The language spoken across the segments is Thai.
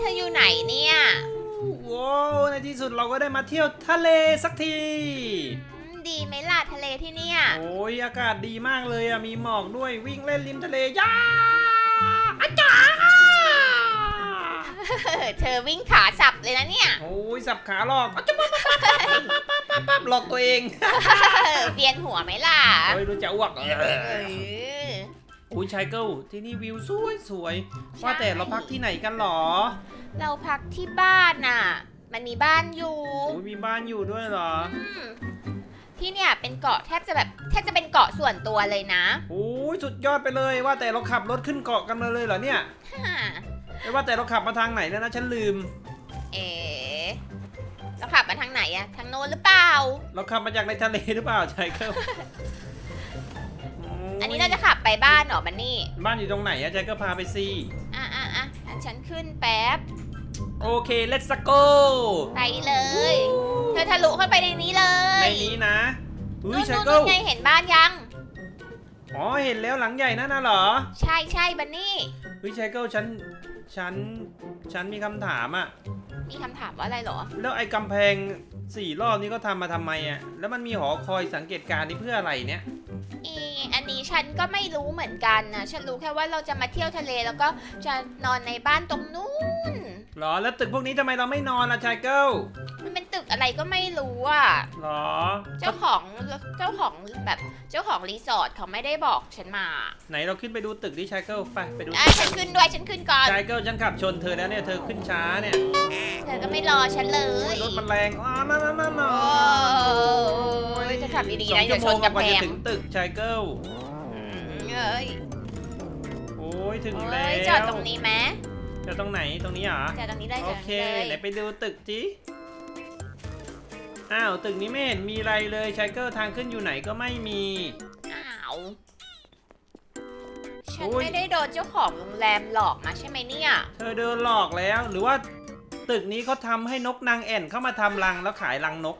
เธออยู่ไหนเนี่ยว้าวในที่สุดเราก็ได้มาเที่ยวทะเลสักที อืมดีไหมล่ะทะเลที่เนี่ย โอ้ยอากาศดีมากเลยอะมีหมอกด้วยวิ่งเล่นริมทะเลย่าอาจารย์เธอวิ่งขาสับเลยนะเนี่ย โอ้ยสับขาหลอกอะจุ๊บปั๊บปั๊บปั๊บปั๊บปั๊บปั๊บปั๊บหลอกตัวเองเวียนหัวไหมล่ะโอ้ยรู้จะอ้วกเออโอ้ ยชายเกิลที่นี่วิวสวยสวยว่าแต่เราพักที่ไหนกันหรอเราพักที่บ้านน่ะ มันมีบ้านอยู่โอ้ยมีบ้านอยู่ด้วยเหรออืมที่เนี่ยเป็นเกาะแทบจะแบบแทบจะเป็นเกาะส่วนตัวเลยนะโอ้ยสุดยอดไปเลย ว่าแต่เราขับรถขึ้นเกาะกันมาเลยเหรอเนี่ยฮ่าไม่ว่าแต่เราขับมาทางไหนแล้วนะฉันลืม เอ๋เราขับมาทางไหนอะทางโน้นหรือเปล่า เราขับมาจากในทะเลหรือเปล่าชายเกิล อันนี้เราจะขับไปบ้านเหรอมันนี่ บ้านอยู่ตรงไหนอะชายเกิลพาไปสิอะอะอะงั้นฉันขึ้นแป๊บ โอเค let's go ไปเลย เธอทะลุเข้าไปในนี้เลในยนี้นะอุ้นู่ยนชายนู่นเกิลนู่นไงเห็นบ้านยัง อ๋อเห็นแล้วหลังใหญ่นั่นน่ะเหรอ ใช่ใช่บันนี่อุ้ยชายเกิลฉัน ฉัน ฉันมีคำถามอะมีคำถามว่าอะไรเหรอ แล้วไอ้กำแพงสี่รอบนี้ก็ทำมาทำไมอะแล้วมันมีหอคอยสังเกตการณ์นี่เพื่ออะไรเนี่ย เอออันนี้ฉันก็ไม่รู้เหมือนกันนะ ฉันรู้แค่ว่าเราจะมาเที่ยวทะเลแล้วก็จะนอนในบ้านตรงนู้น หรอ แล้วตึกพวกนี้ทำไมเราไม่นอนล่ะชายเกิลมันเป็นตึกอะไรก็ไม่รู้อะ หรอ เจ้าของ เจ้าของแบบเจ้าของรีสอร์ทเขาไม่ได้บอกฉันมาไหนเราขึ้นไปดูตึกดิชายเกิลไปไปดูอะฉันขึ้นด้วย ฉันขึ้นก่อน ชายเกิลฉันขับชนเธอแล้วเนี่ยเธอขึ้นช้าเนี่ย เธอก็ไม่รอฉันเลยรถมันแรงอ๋อนั่นนั่นนั่นโอ้ยจะขับดีๆนะอย่าชนสองชั่วโมงกำกว่าแพจะงถึงตึกชายเกิลอืมเอ้ยโอ้ยถึงเอ้แล้ยวจอดตรงนี้ไหมจอดตรงไหนตรงนี้เหรอจอดตรงนี้เลยจโออดตรงเคนี้เลยไหนไปดูตึกจิอ้าวตึกนี้ไม่เห็นมีอะไรเลยชายเกิลทางขึ้นอยู่ไหนก็ไม่มีอ้าว ฉันโอ้ยไม่ได้โดนเจ้าของโรงแรมหลอกมาใช่ไหมเนี่ย เธอเดินหลอกแล้ว หรือว่าตึกนี้เขาทำให้นกนางแอ่นเข้ามาทำรังแล้วขายรังนก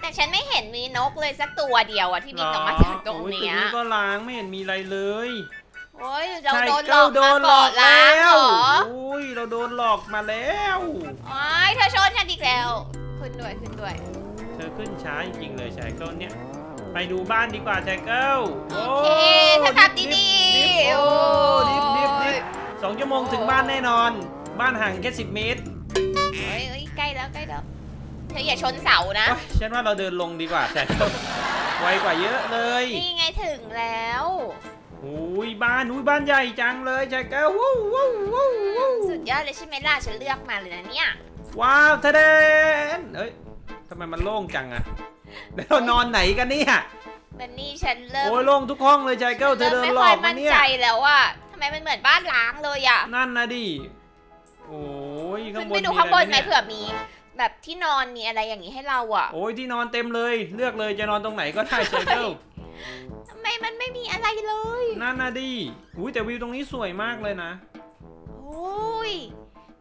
แต่ฉันไม่เห็นมีนกเลยสักตัวเดียวอะที่บินออกมาจากตรงโอ้ยตึเนี้กยนี้ก็ล้างไม่เห็นมีอะไรเลยโอ้ยเราชายโดนหลเกิอลกโดมานหลก่ออนกล้าแล้งเหรวออุ้ยเราโดนหลอกมาแล้ว โอ้ยเธอชนฉันอีกแล้ว ขึ้นด้วยขึ้นด้วย เธอขึ้นช้าจริงๆเลยชายเกิลเนี่ย ไปดูบ้านดีกว่าชายเกิลโอเคเธอขับดีดิฟๆโอ้ดิฟดิฟดิโอ้ยฟสองชั่วโมงถึงบ้านแน่นอน บ้านห่างแค่สิบเมตรเฮ้ยเฮ้ยใกล้แล้วใกล้แล้วเธออย่าชนเสานะ โอ๊ยฉันว่าเราเดินลงดีกว่าชายเกิลไวกว่าเยอะเลยนี่ไงถึงแล้วอุ้ยบ้านอุ้ยบ้านใหญ่จังเลยชายเกิลว้าวว้าวว้าวว้าวสุดยอดเลยใช่ไหมล่ะฉันเลือกมาเลยนะเนี่ยว้าวทะเดนเอ้ยทำไมมันโล่งจังอะ แล้วเรานอนไหนกันเนี่ยมันนี่ฉันเริ่มโอ้ยโล่งทุกห้องเลยชายเกิลเธอเดินไม่หลค่ออยกมามั่นเนี่ยใจแล้วอะทำไมมันเหมือนบ้านล้างเลยอะนั่นนะดิโอ้ยข้าขึ้งนบนไปดูมีข้างบนอะไหมรเนี่ยเผื่อมี แบบที่นอนมีอะไรอย่างนี้ให้เราอะโอ้ยที่นอนเต็มเลย เลือกเลยจะนอนตรงไหนก็ได้ชายเกิลทำไมมันไม่มีอะไรเลยนั่นนะดิอุ้ยแต่วิวตรงนี้สวยมากเลยนะโอ้ย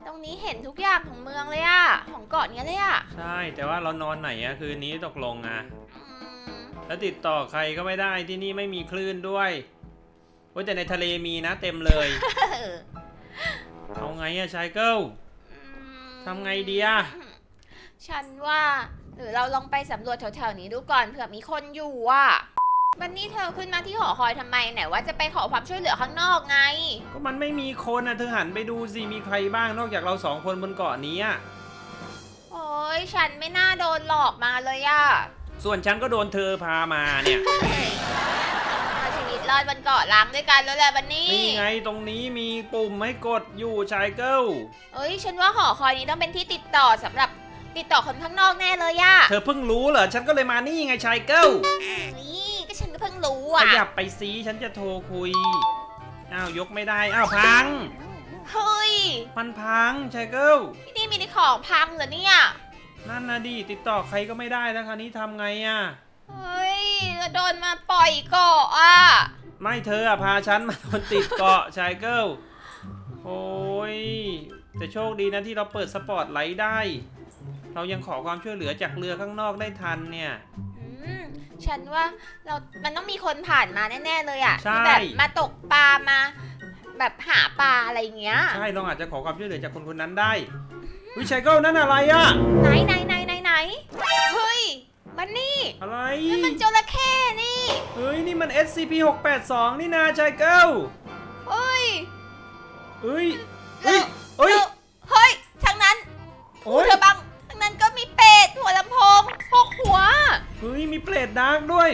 ตรงนี้เห็นทุกอย่างของเมืองเลยอะของเกาะเนี้ยเลยอะใช่ แต่ว่าเรานอนไหนอะคืนนี้ตกลงอะอืมแล้วติดต่อใครก็ไม่ได้ที่นี่ไม่มีคลื่นด้วยโอ้ยแต่ในทะเลมีนะเต็มเลย เอาไงอะชายเกิลทำไงดีอะฉันว่า หรือเราลองไปสำรวจแถวๆนี้ดูก่อนเผื่อมีคนอยู่อะ วันนี้เธอขึ้นมาที่หอคอยทำไมไหนว่าจะไปขอความช่วยเหลือข้างนอกไง ก็มันไม่มีคนอะเธอหันไปดูสิมีใครบ้างนอกจากเราสองคนบนเกาะนี้อะโอ้ยฉันไม่น่าโดนหลอกมาเลยอะส่วนฉันก็โดนเธอพามาเนี่ยเอาชีวิตรอดบนเกาะล้างด้วยกันแล้วแหละวันนี้ นี่ไงตรงนี้มีปุ่มให้กดอยู่ชายเกิลเอ้ยฉันว่าหอคอยนี้ต้องเป็นที่ติดต่อสำหรับติดต่อคนข้างนอกแน่เลยอะเธอเพิ่งรู้เหรอฉันก็เลยมานี่ไงชายเกิล นี่ก็ฉันก็ เพิ่งรู้ขอะยับไปซีฉันจะโทรคุย อ้าวยกไม่ได้ อ้าวพัง เฮ้ยมันพังชายเกิลที่นี่มีในของพังเหรอเนี่ยนั่นนะดิติดต่อใครก็ไม่ได้แล้วคราวนี้ทำไงอะเฮ้ยแล้วโดนมาปล่อยเกาะอะไม่เธออะพาฉันมาโดนติดเกาะ ชายเกิลโอ้ย แต่โชคดีนะที่เราเปิดสปอตไลท์ได้ เรายังขอความช่วยเหลือจากเรือข้างนอกได้ทันเนี่ยอื มฉันว่าเรา มันต้องมีคนผ่านมาแน่ ๆ เลยอะใช่ ที่แบบมาตกปลามามแบบหาปลาอะไรอย่างเงี้ย ใช่เราอาจจะขอความช่วยเหลือจากคนคนนั้นได้วิชัยเกิลนั่นอะไรอะไหนไหนไหนไหนไหนเฮ้ย มันนี่ อะไรนั่นมันจระเข้นี่ เฮ้ยนี่มัน SCP 682นี่นาชัยเกิลเฮ้ยเฮ้ยเฮ้ยเฮ้ยแล้วเฮ้ยทางนั้นโอ้ยเธอบังทาง เฮ้ยมีเปรตดาร์กด้วย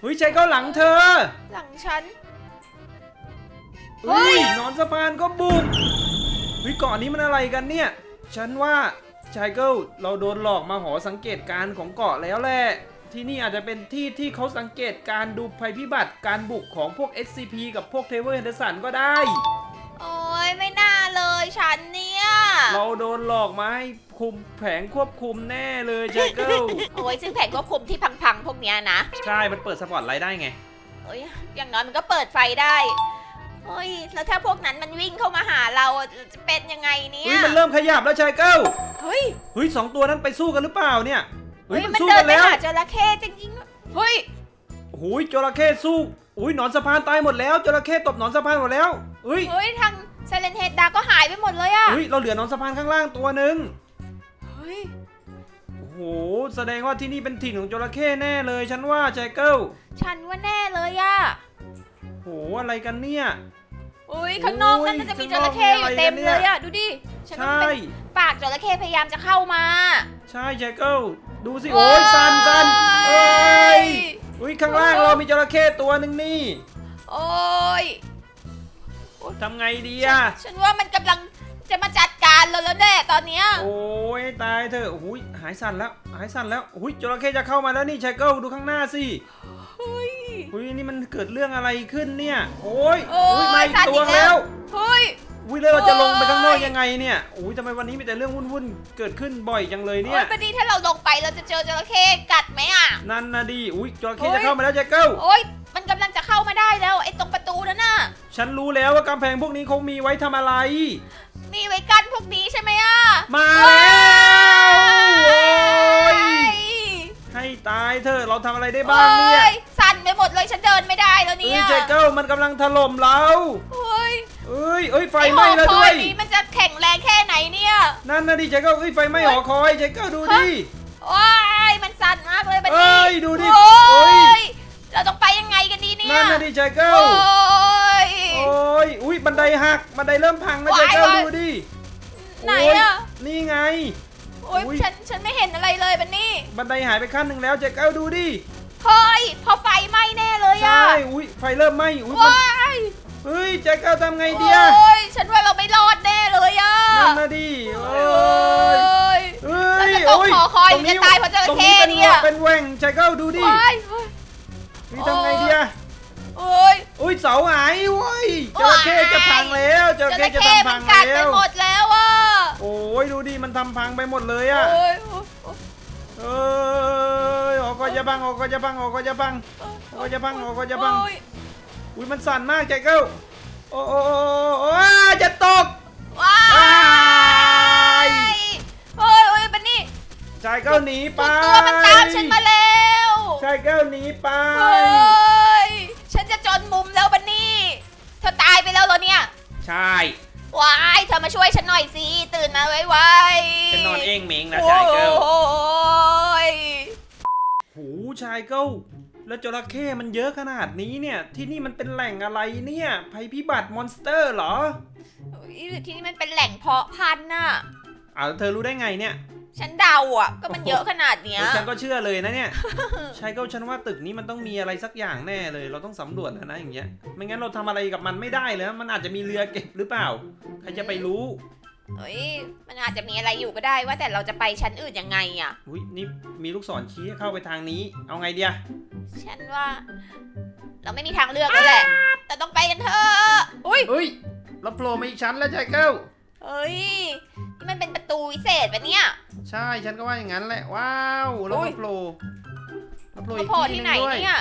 เฮ้ยชัยเกิลหลังเธอหลังฉัน เฮ้เฮ้ยยหนอนสะพานก็บุกเฮ้ยเกาะนี้มันอะไรกันเนี่ย ฉันว่าชายเกิลเราโดนหลอกมาหอสังเกตการณ์ของเกาะแล้วแหละ ที่นี่อาจจะเป็นที่ที่เขาสังเกตการดูภัยพิบัติการบุกของพวก SCP กับพวกเทเวอร์เฮนเดอร์สันก็ได้โอ้ย ไม่น่าเลยฉันเนี่ย เราโดนหลอกมาให้คุมแผงควบคุมแน่เลยชายเกิลโอ้ยซึ่งแผงควบคุมที่พังๆ พวกเนี้ยนะใช่ มันเปิดสปอตไลท์ได้ไงเอ้ยอย่างน้อยมันก็เปิดไฟได้เฮ้ยแล้วถ้าพวกนั้นมันวิ่งเข้ามาหาเราจะเป็นยังไงเนี่เฮ้ยยมันเริ่มขยับแล้วชายเกิลเฮ้ยเฮ้ยสองตัวนั้นไปสู้กันหรือเปล่าเนี่ยเฮ้ยมันมันสู้เดิกันนไปแล้วหาจระเข้จริงๆด้วยเฮ้ย โอ้ยจระเข้สู้ อุ้ยหนอนสะพานตายหมดแล้วจระเข้ตบหนอนสะพานหมดแล้วเฮ้ยเฮ้ยทางไซเลนเฮดดาก็หายไปหมดเลยอะเฮ้ยเราเหลือหนอนสะพานข้างล่างตัวหนึ่งเฮ้ยโอ้โหแสดงว่าที่นี่เป็นถิ่นของจระเข้แน่เลยฉันว่าชายเกิลฉันว่าแน่เลยอะโหอะไรกันเนี่ยเฮ้ยข้างนอกนั่นน่าจะมีจระเข้อยู่เต็มเลยอะดูดิฉันว่าใช่มันเป็นปากจระเข้พยายามจะเข้ามา ใช่ชายเกิลดูสิโอ้ยซันซันเอ้ย อุ้ยข้างล่างเรามีจระเข้ตัวหนึ่งนี่โอ้ยทำไงดีฉัอะนฉันว่ามันกำลังจะมาจัดการเราแล้วแน่ตอนเนี้ยโอ้ยตายเถอะโอ้ยหายสั่นแล้วหายสั่นแล้วโอ้ยจระเข้จะเข้ามาแล้วนี่ชายเกิลดูข้างหน้าสิเฮ้ยอุ้ยนี่มันเกิดเรื่องอะไรขึ้นเนี่ย โอ้ยโอ้อุ้ยยมาอีกสั่นตัวอีกแล้แล้ววเฮ้ย อุ้ยแล้วเราจะลงไปข้างนอกโอ้ ยยังไงเนี่ยอุ้ยทำไมวันนี้มีแต่เรื่องวุ่นๆเกิดขึ้นบ่อยจังเลยเนี่โอ้ยยประเดี๋ยวถ้าเราลงไปเราจะเจอจระเข้กัดไหมอะ นั่นนะดิอุ้ยจระเข้โอ้ยจะเข้ามาแล้วเจ๊เก้าโอ้ยมันกำลังจะเข้ามาได้แล้วไอ้ตรงประตูนั่นน่ะ ฉันรู้แล้วว่ากำแพงพวกนี้เขามีไว้ทำอะไร มีไว้กั้นพวกนี้ใช่ไหมอะ มาว้าแล้วโอ้ยยให้ตายเถอะเราทำอะไรได้บ้างเนี่ยโอ้สั่นไปหมดเลยฉันเดินไม่ได้แล้วเอ้เนี่ยยเจ๊เก้ามันกำลังถล่มเราเฮ้ย เอ้ยเอ้ยไฟไหม้แล้วด้วยไอ้หอคอนี้มันจะแข็งแรงแค่ไหนเนี่ย นั่นนะดิเจ๊เก้าเอ้ยไฟไหม้หอคอยเจ๊เก้าดูดิ ว้ายมันสั่นมากเลยบันเอ้นี้ยดูดิโอ้โอ้ย ยเราต้องไปยังไงกันดีเนี่ยนั่นนะดิเจ๊เก้าโอ้ย โอ้ยอุ้ยบันไดหักบันไดเริ่มพังแล้วเจ๊วายเก้าวาย ดูดิไหนโยอะนี่ไง โอ้ยอุ๊ย ฉันฉันไม่เห็นอะไรเลยบันนี่บันไดหายไปขั้นหนึ่งแล้วเจ๊เก้าดูดิเฮ้ยพอไฟไหม้แน่เลยใช่อะอุ้ยไฟเริ่มไหม้อุ้ยมันว้าย เฮ้ยเจ๊เก้าทำไงดีอะโอ้ยฉันว่าเราไม่รอดแน่เลยอะนั่นนะดิโอ้โอ้ยยเฮ้ยเราจะต้องโอ้ยขอคอยตรงนี้จะตายเพราะจระเข้ตรงนี้เป็นเนี่ยเป็นแหว่งเจ๊เก้าดูดิว้ายเฮ้ย นี่ทำไงดีอะโอ้ยอุ้ยเสาหายเว้ยจระเข้จะพังแล้วจจระระเข้จะเข้ทำมัพันงกัดแล้ไปวหมดแล้วอะโอ้ยดูดิมันทำพังไปหมดเลยอะโอ้ยโอ้ยเอ้ยออกก็จะบังออกก็จะบังออกก็จะบังโอ้ยจะพัง โอ้ยจะพังโอ้ย อุ้ยมันสั่นมากใจเก้าโอ้โอ้โอ้โอ้ยจะตก ว้าว้ายย โอ้ยโอ้ยบันนี่ชายเก้าหนีไปตัวมันตามฉันมาแล้วชายเก้าหนีไปเฮ้ยฉันจะจนมุมแล้วบันนี่เธอตายไปแล้วเหรอเนี่ย ใช่ว้ายเธอมาช่วยฉันหน่อยสิ ตื่นมาไวๆจะนอนเองเหมงนะโอ้ชายเก้ายหูชายเก้า แล้วจระเข้มันเยอะขนาดนี้เนี่ย ที่นี่มันเป็นแหล่งอะไรเนี่ยภัยพิบัติมอนสเตอร์เหรอหรือที่นี่มันเป็นแหล่งเพาะพันธุ์น่ะอ้าวเธอรู้ได้ไงเนี่ย ฉันเดาอะ ก็มันเยอะขนาดเนี้ยโอ้ฉันก็เชื่อเลยนะเนี่ยชายเก้าฉันว่าตึกนี้มันต้องมีอะไรสักอย่างแน่เลย เราต้องสำรวจแล้วนะอย่างเงี้ย ไม่งั้นเราทำอะไรกับมันไม่ได้เลยนะมันอาจจะมีเรือเก็บหรือเปล่า ใครจะไปรู้ เฮ้ย มันอาจจะมีอะไรอยู่ก็ได้ว่าแต่เราจะไปชั้นอื่นยังไงอะอุ้ยนี่มีลูกศรชี้ให้เข้าไปทางนี้ เอาไงเดียฉันว่า เราไม่มีทางเลือกแล้วแหละ แต่ต้องไปกันเถอะอุ้ยเฮ้ยเราโผล่มาอีกชั้นแล้วชายเก้าเฮ้ยนี่มันเป็นประตูวิเศษปะเนี่ย ใช่ฉันก็ว่าอย่างนั้นแหละว้าวเราอุ๊ย โผล่เราโผล่มาอีกโผล่ที่ที่หไหนนึงด้วยเนี่ย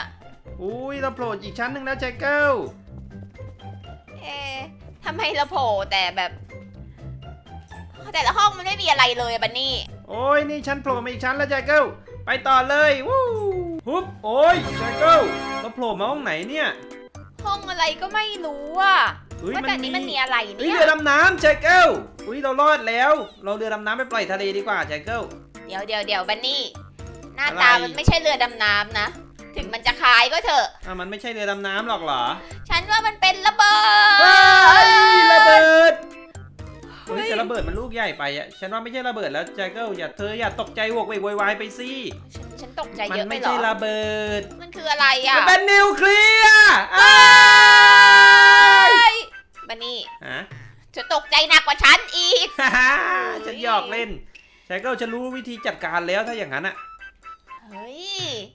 อุ้ยเราโผล่อีกชั้นหนึ่งแล้วชายเก้าเอ๊ะทำไมเราโผล่แต่แบบ แต่ละห้องมันไม่มีอะไรเลยอะบันนี่ โอ้ยนี่ฉันโผล่มาอีกชั้นแล้วชายเก้าไปต่อเลยวู้ฮุบโอ้ยชายเก้าเราโผล่มาห้องไหนเนี่ยห้องอะไรก็ไม่รู้อะอุ้ยว่าแต่นี้มันมีอะไรอุ้ยเนี่ย เรือดำน้ำชายเกิลอุ้ยเรารอดแล้ว เราเรือดำน้ำไปปล่อยทะเลดีกว่าชายเกิล เดี๋ยวเดี๋ยวเดี๋ยวบันนี่ หน้าอะไรตามันไม่ใช่เรือดำน้ำนะ ถึงมันจะคล้ายก็เถอะ อะมันไม่ใช่เรือดำน้ำหรอกเหรอฉันว่ามันเป็นระเบิเฮ้ยดระเบิด เฮ้ยเฮ้ยแต่ระเบิดมันลูกใหญ่ไปอะ ฉันว่าไม่ใช่ระเบิดแล้วแจ็คเกิลอย่าเธออย่าตกใจโวกเวกโวยวายไปสิ ฉันฉันตกใจมัเยอะไปไม่เหรใช่อระเบิด มันคืออะไรอะมันเป็นนิวเคลียร์อ้าเฮ้ยบันนี่ฮะจะตกใจหนักกว่าฉันอีก ฮ่าฮ่าฉันหยอกเล่นแจ็คเกิลฉันรู้วิธีจัดการแล้วถ้าอย่างนั้นอะ เฮ้ย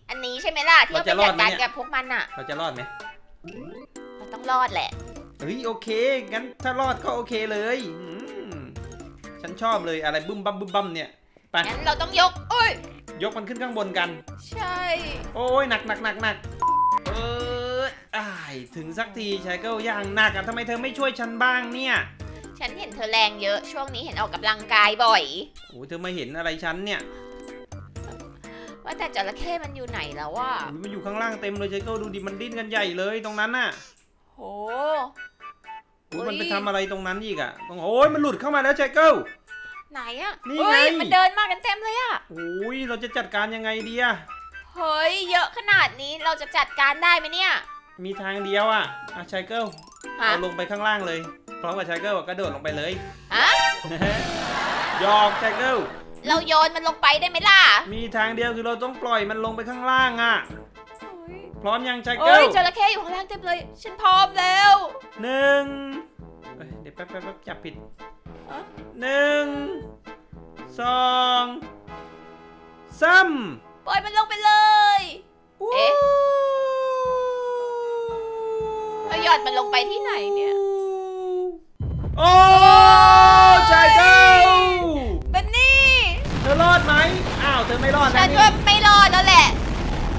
อันนี้ใช่ไหมล่ะที่เราเราไปจะรอจัดดไหมการเนี่ย กับพวกมันอะ เราจะรอดไหมเราต้องรอดแหละ เฮ้ยโอเค งั้นถ้ารอดก็โอเคเลยอืม ฉันชอบเลยอะไรบึ้มบั้มบึ้มบั้มเนี่ยไปงั้นเราต้องยกโอ้ย ยกมันขึ้นข้างบนกัน ใช่ โอ้ยหนักหนักหนักหนักเอออ้ายถึงสักทีชายเกิลอย่างหนักอะทำไมเธอไม่ช่วยฉันบ้างเนี่ยฉันเห็นเธอแรงเยอะ ช่วงนี้เห็นออกกำลังกายบ่อย โอ้ยเธอไม่เห็นอะไรฉันเนี่ยว่าแต่จระเข้มันอยู่ไหนแล้วอะโอ้ยมันอยู่ข้างล่างเต็มเลยชายเกิลดูดิมันดิ้นกันใหญ่เลยตรงนั้นน่ะโหโอ้ยมันเฮ้ไปยทำอะไรตรงนั้นอีกอะตรงโอ้ยมันหลุดเข้ามาแล้วชายเกิล ไหนอะนี่เฮ้ยไงมันเดินมากันเต็มเลยอะโอ้ยเราจะจัดการยังไงดีอะเฮ้ยเยอะขนาดนี้เราจะจัดการได้ไหมเนี่ย มีทางเดียวอะอะชายเกิลฮะเอาลงไปข้างล่างเลยพร้อมกับชายเกิลกระโดดลงไปเลยฮะหยอกชายเกิลเราโยนมันลงไปได้ไหมล่ะ มีทางเดียวคือเราต้องปล่อยมันลงไปข้างล่างอะ พร้อมยังชายเฮ้เกิลยจระเข้อยู่ข้างล่างเต็มเลย ฉันพร้อมแล้วหนึ่งเอ้ยเดี๋ยวแป๊บแป๊บแป๊บจับผิดอะหนึ่งสองสามปล่อยมันลงไปเลย เอ๊ะ เราหยอดมันลงไปที่ไหนเนี่ย โอ้ชายเกิลบันนี่ เธอรอดไหมอ้าวเธอไม่รอดฉันะนนี่ว่าไม่รอดแล้วแหละ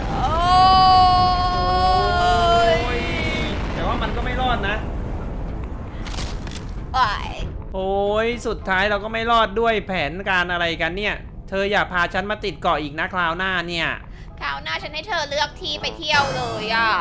โอ้ โอ้ยโอ้ยสุดท้ายเราก็ไม่รอดด้วยแผนการอะไรกันเนี่ย เธออย่าพาฉันมาติดเกาะอีกนะคราวหน้าเนี่ย คราวหน้าฉันให้เธอเลือกที่ไปเที่ยวเลยอะ